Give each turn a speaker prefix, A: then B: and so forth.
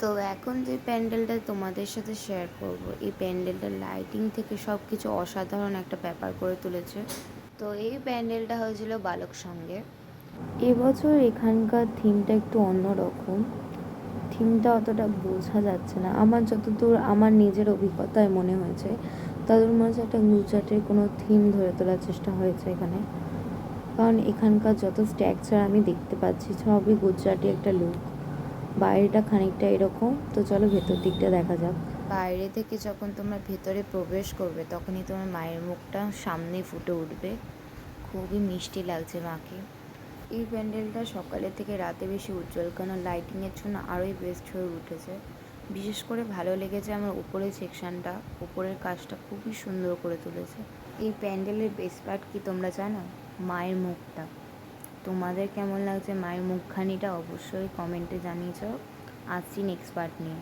A: তো এখন যে প্যান্ডেলটা তোমাদের সাথে শেয়ার করব, এই প্যান্ডেলটার লাইটিং থেকে সব কিছু অসাধারণ একটা ব্যাপার করে তুলেছে। তো এই প্যান্ডেলটা হয়েছিল বালক সঙ্গে এবছর এখানকার থিমটা একটু অন্যরকম। থিমটা অতটা বোঝা যাচ্ছে না। আমার যতদূর, আমার নিজের অভিজ্ঞতায় মনে হয়েছে তাদের মাঝে একটা গুজরাটের কোনো থিম ধরে তোলার চেষ্টা হয়েছে এখানে। কারণ এখানকার যত স্ট্রাকচার আমি দেখতে পাচ্ছি, সবই গুজরাটি একটা লুক বাইরেটা খানিকটা এরকম। তো চলো ভেতর দিকটা দেখা যাক। বাইরে থেকে যখন তোমরা ভেতরে প্রবেশ করবে, তখনই তোমার মায়ের মুখটা সামনেই ফুটে উঠবে। খুবই মিষ্টি লাগছে মাকে। এই প্যান্ডেলটা সকালে থেকে রাতে বেশি উজ্জ্বল কারণ লাইটিংয়ের জন্য আরোই বেস্ট হয়ে উঠেছে। বিশেষ করে ভালো লেগেছে আমার উপরের সেকশনটা। উপরের কাজটা খুবই সুন্দর করে তুলেছে। এই প্যান্ডেলের বেস্ট পার্ট কি তোমরা জানো? মায়ের মুখটা। তোমাদের কেমন লাগছে মায়ের মুখখানিটা অবশ্যই কমেন্টে জানিয়েছ। আসছি নেক্সট পার্ট নিয়ে।